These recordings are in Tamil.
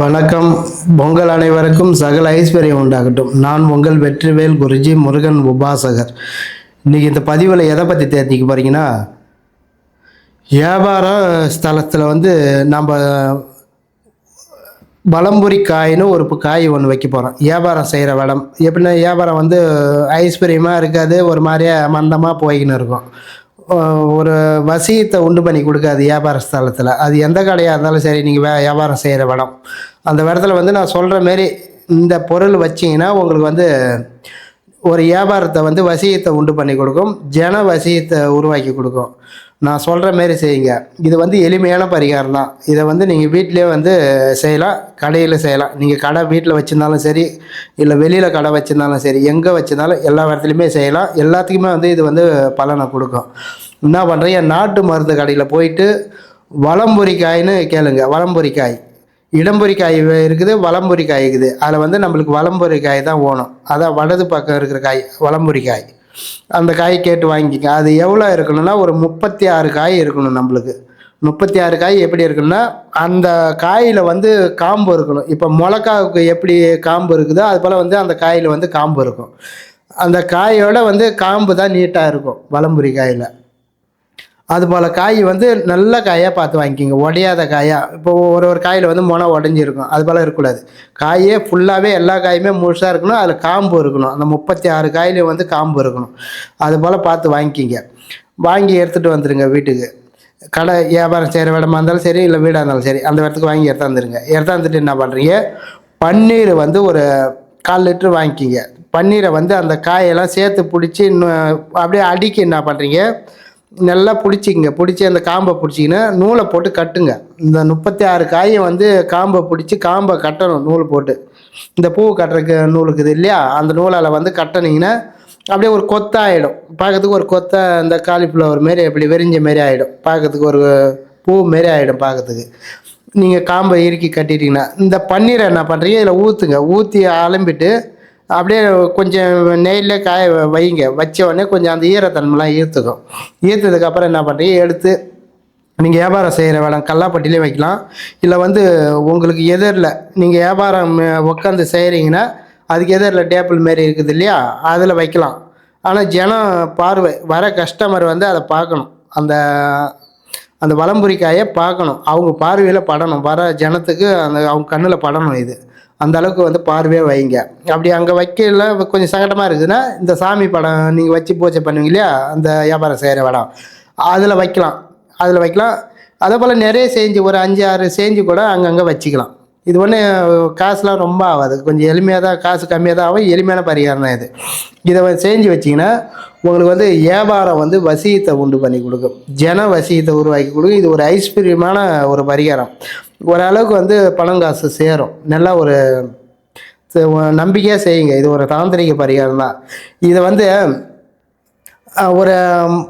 வணக்கம். பொங்கல் அனைவருக்கும் சகல ஐஸ்வர்யம் உண்டாகட்டும். நான் உங்கள் வெற்றிவேல் குருஜி முருகன் உபாசகர். இன்றைக்கி இந்த பதிவில் எதை பற்றி தெரிஞ்சிக்க போகிறீங்கன்னா வியாபார ஸ்தலத்தில் வந்து நம்ம பலம்புரி காயின்னு ஒரு காய் ஒன்று வைக்க போகிறோம் வியாபாரம் செய்கிற வளம். எப்படின்னா வியாபாரம் வந்து ஐஸ்வர்யமாக இருக்காது ஒரு மாதிரியாக மந்தமாக போய்கின்னு இருக்கும். ஒரு வசியத்தை உண்டு பண்ணி கொடுக்காது வியாபார ஸ்தலத்தில். அது எந்த கடையாக இருந்தாலும் சரி நீங்கள் வே வியாபாரம் செய்கிற வடம். அந்த இடத்துல வந்து நான் சொல்கிற மாரி இந்த பொருள் வச்சிங்கன்னா உங்களுக்கு வந்து ஒரு வியாபாரத்தை வந்து வசியத்தை உண்டு பண்ணி கொடுக்கும் ஜன வசியத்தை உருவாக்கி கொடுக்கும். நான் சொல்கிற மாரி செய்யுங்க. இது வந்து எளிமையான பரிகாரம் தான். இதை வந்து நீங்கள் வீட்டிலே வந்து செய்யலாம் கடையில் செய்யலாம். நீங்கள் கடை வீட்டில் வச்சுருந்தாலும் சரி இல்லை வெளியில் கடை வச்சுருந்தாலும் சரி எங்கே வச்சுருந்தாலும் எல்லா இடத்துலையுமே செய்யலாம். எல்லாத்துக்குமே வந்து இது வந்து பலனை கொடுக்கும். என்ன பண்ணுறீங்க நாட்டு மருந்து கடையில் போயிட்டு வலம்புரி கேளுங்க. வலம்புரி இடம்பொறி இடம்புரி காய் வே- இருக்குது வலம்புரி காய் இருக்குது. அதில் வந்து நம்மளுக்கு வலம்புரி காய் தான் ஓணும். அதான் வலது பக்கம் இருக்கிற காய் வலம்புரி காய் அந்த காய் கேட்டு வாங்கிக்க அது எவ்வளோ இருக்கணும்னா ஒரு முப்பத்தி ஆறு காய் இருக்கணும் நம்மளுக்கு. முப்பத்தி ஆறு காய் எப்படி இருக்குன்னா அந்த காயில் வந்து காம்பு இருக்கணும். இப்போ மிளகாவுக்கு எப்படி காம்பு இருக்குதோ அது போல் வந்து அந்த காயில் வந்து காம்பு இருக்கும். அந்த காயோட வந்து காம்பு தான் நீட்டாக இருக்கும் வலம்புரி காயில் அதுபோல் காய் வந்து நல்ல காயாக பார்த்து வாங்கிக்கிங்க. உடையாத காயாக இப்போ ஒரு ஒரு காயில் வந்து முனை உடஞ்சிருக்கும். அது போல் இருக்கக்கூடாது. காயே ஃபுல்லாகவே எல்லா காயுமே முழுசாக இருக்கணும். அதில் காம்பு இருக்கணும். அந்த முப்பத்தி ஆறு காயிலையும் வந்து காம்பு இருக்கணும். அது போல் பார்த்து வாங்கிக்கிங்க. வாங்கி எடுத்துகிட்டு வந்துடுங்க வீட்டுக்கு. கடை வியாபாரம் செய்கிற இடமா இருந்தாலும் சரி இல்லை வீடாக இருந்தாலும் சரி அந்த இடத்துக்கு வாங்கி எடுத்தாந்துருங்க எடுத்தாந்துட்டு என்ன பண்ணுறீங்க பன்னீர் வந்து ஒரு கால் லிட்டர் வாங்கிக்கிங்க. பன்னீரை வந்து அந்த காயெல்லாம் சேர்த்து பிடிச்சி இன்னும் அப்படியே அடிக்க என்ன பண்ணுறீங்க நல்லா பிடிச்சிங்க பிடிச்சி அந்த காம்பை பிடிச்சிங்கன்னா நூலை போட்டு கட்டுங்க. இந்த முப்பத்தி ஆறு காயை வந்து காம்பை பிடிச்சி காம்பை கட்டணும் நூல் போட்டு. இந்த பூ கட்டுறக்கு நூல் இருக்குது இல்லையா? அந்த நூலால் வந்து கட்டினீங்கன்னா அப்படியே ஒரு கொத்தாயிடும். பார்க்கறதுக்கு ஒரு கொத்த இந்த காலிஃப்ளவர் மாரி அப்படி வெறிஞ்ச மாரி ஆகிடும் பார்க்கறதுக்கு ஒரு பூ மாரி ஆகிடும் பார்க்கறதுக்கு. நீங்கள் காம்பை இறுக்கி கட்டிட்டீங்கன்னா இந்த பன்னீரை என்ன பண்ணுறீங்க இதில் ஊற்றுங்க ஊற்றி அலம்பிட்டு அப்படியே கொஞ்சம் நெய்யில் காய வ- வைங்க. வச்ச உடனே கொஞ்சம் அந்த ஈரத்தன்மைலாம் ஈர்த்துக்கும். ஈர்த்ததுக்கப்புறம் என்ன பண்ணுறீங்க எடுத்து நீங்கள் வியாபாரம் செய்கிற வேடம் கல்லாப்பட்டிலே வைக்கலாம். இல்லை வந்து உங்களுக்கு எதிரில் நீங்கள் வியாபாரம் உட்காந்து செய்கிறீங்கன்னா அதுக்கு எதிரில் டேபிள் மாரி இருக்குது இல்லையா? அதில் வைக்கலாம். ஆனால் ஜனம் பார்வை வர கஸ்டமர் வந்து அதை பார்க்கணும். அந்த அந்த வலம்புரிக்காயை பார்க்கணும். அவங்க பார்வையில் படணும். வர ஜனத்துக்கு அந்த அவங்க கண்ணில் படணும் இது. அந்த அளவுக்கு வந்து பார்வையாக வைங்க. அப்படி அங்கே வைக்கல கொஞ்சம் சங்கடமாக இருக்குதுன்னா இந்த சாமி படம் நீங்கள் வச்சு பூஜை பண்ணுவீங்க இல்லையா? அந்த வியாபாரம் செய்கிற இடம் அதில் வைக்கலாம். அதில் வைக்கலாம். அதே போல் நிறைய செஞ்சு ஒரு அஞ்சு ஆறு செஞ்சு கூட அங்கங்கே வச்சுக்கலாம். இது ஒன்று காசுலாம் ரொம்ப ஆகாது. கொஞ்சம் எளிமையாக தான் காசு கம்மியாக தான் ஆகும். எளிமையான பரிகாரம் தான் இது. இதை செஞ்சு வச்சிங்கன்னா உங்களுக்கு வந்து வியாபாரம் வந்து வசியத்தை உண்டு பண்ணி கொடுக்கும். ஜன வசியத்தை உருவாக்கி கொடுக்கும். இது ஒரு ஐஸ்வர்யமான ஒரு பரிகாரம். ஓரளவுக்கு வந்து பணம் காசு சேரும். நல்லா ஒரு நம்பிக்கையாக செய்யுங்க. இது ஒரு தாந்திரிக பரிகாரம் தான். இதை வந்து ஒரு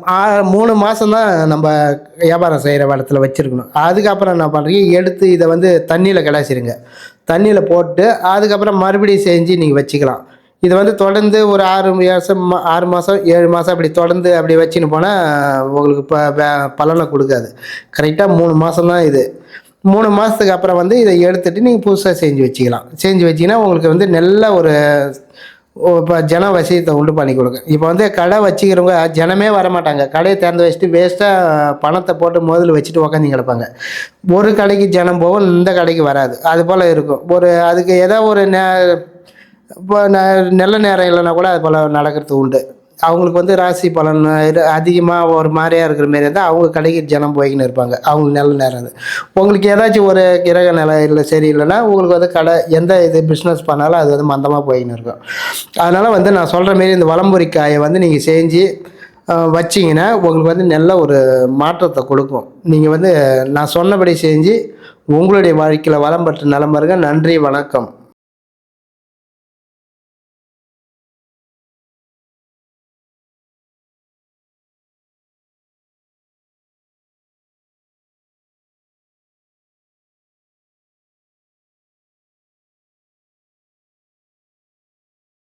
ஆ- மூணு மாதம் தான் நம்ம வியாபாரம் செய்கிற இடத்துல வச்சுருக்கணும். அதுக்கப்புறம் என்ன பண்ணுறீங்க எடுத்து இதை வந்து தண்ணியில் கிடாச்சிருங்க தண்ணியில் போட்டு அதுக்கப்புறம் மறுபடியும் செஞ்சு நீங்கள் வச்சுக்கலாம். இது வந்து தொடர்ந்து ஒரு ஆறு மாதம் ஆறு மாதம் ஏழு மாதம் அப்படி தொடர்ந்து அப்படி வச்சுன்னு போனால் உங்களுக்கு இப்போ பலனை கொடுக்காது. கரெக்டாக மூணு மாதம் தான் இது. மூணு மாதத்துக்கு அப்புறம் வந்து இதை எடுத்துகிட்டு நீங்கள் புதுசாக செஞ்சு வச்சுக்கலாம். செஞ்சு வச்சிங்கன்னா உங்களுக்கு வந்து நல்ல ஒரு இப்போ ஜன வசியத்தை உண்டு பண்ணி கொடுக்கும். இப்போ வந்து கடை வச்சுக்கிறவங்க ஜனமே வர மாட்டாங்க கடையை திறந்து வச்சுட்டு வேஸ்ட்டாக பணத்தை போட்டு முதல்ல வச்சுட்டு உக்காந்து கிடப்பாங்க. ஒரு கடைக்கு ஜனம் போகும் இந்த கடைக்கு வராது. அது போல் இருக்கும். ஒரு அதுக்கு ஏதோ ஒரு நே இப்போ ந- நல்ல நேரம் இல்லைன்னா கூட அது போல் நடக்கிறது உண்டு. அவங்களுக்கு வந்து ராசி பலன் அதிகமாக ஒரு மாதிரியா இருக்கிற மாரி இருந்தால் அவங்க கடைக்கு ஜனம் போய்க்கின்னு இருப்பாங்க. அவங்களுக்கு நல்ல நேரம் அது. உங்களுக்கு ஏதாச்சும் ஒரு கிரக நிலை இல்லை சரியில்லைன்னா உங்களுக்கு வந்து கடை எந்த இது பிஸ்னஸ் பண்ணாலும் அது வந்து மந்தமாக போய்க்கின்னு இருக்கும். அதனால் வந்து நான் சொல்கிற மாரி இந்த வளம்புரிக்காயை காயை வந்து நீங்கள் செஞ்சு வச்சிங்கன்னா உங்களுக்கு வந்து நல்ல ஒரு மாற்றத்தை கொடுக்கும். நீங்கள் வந்து நான் சொன்னபடி செஞ்சு உங்களுடைய வாழ்க்கையில் வளம் பெற்ற நலம் நன்றி வணக்கம்.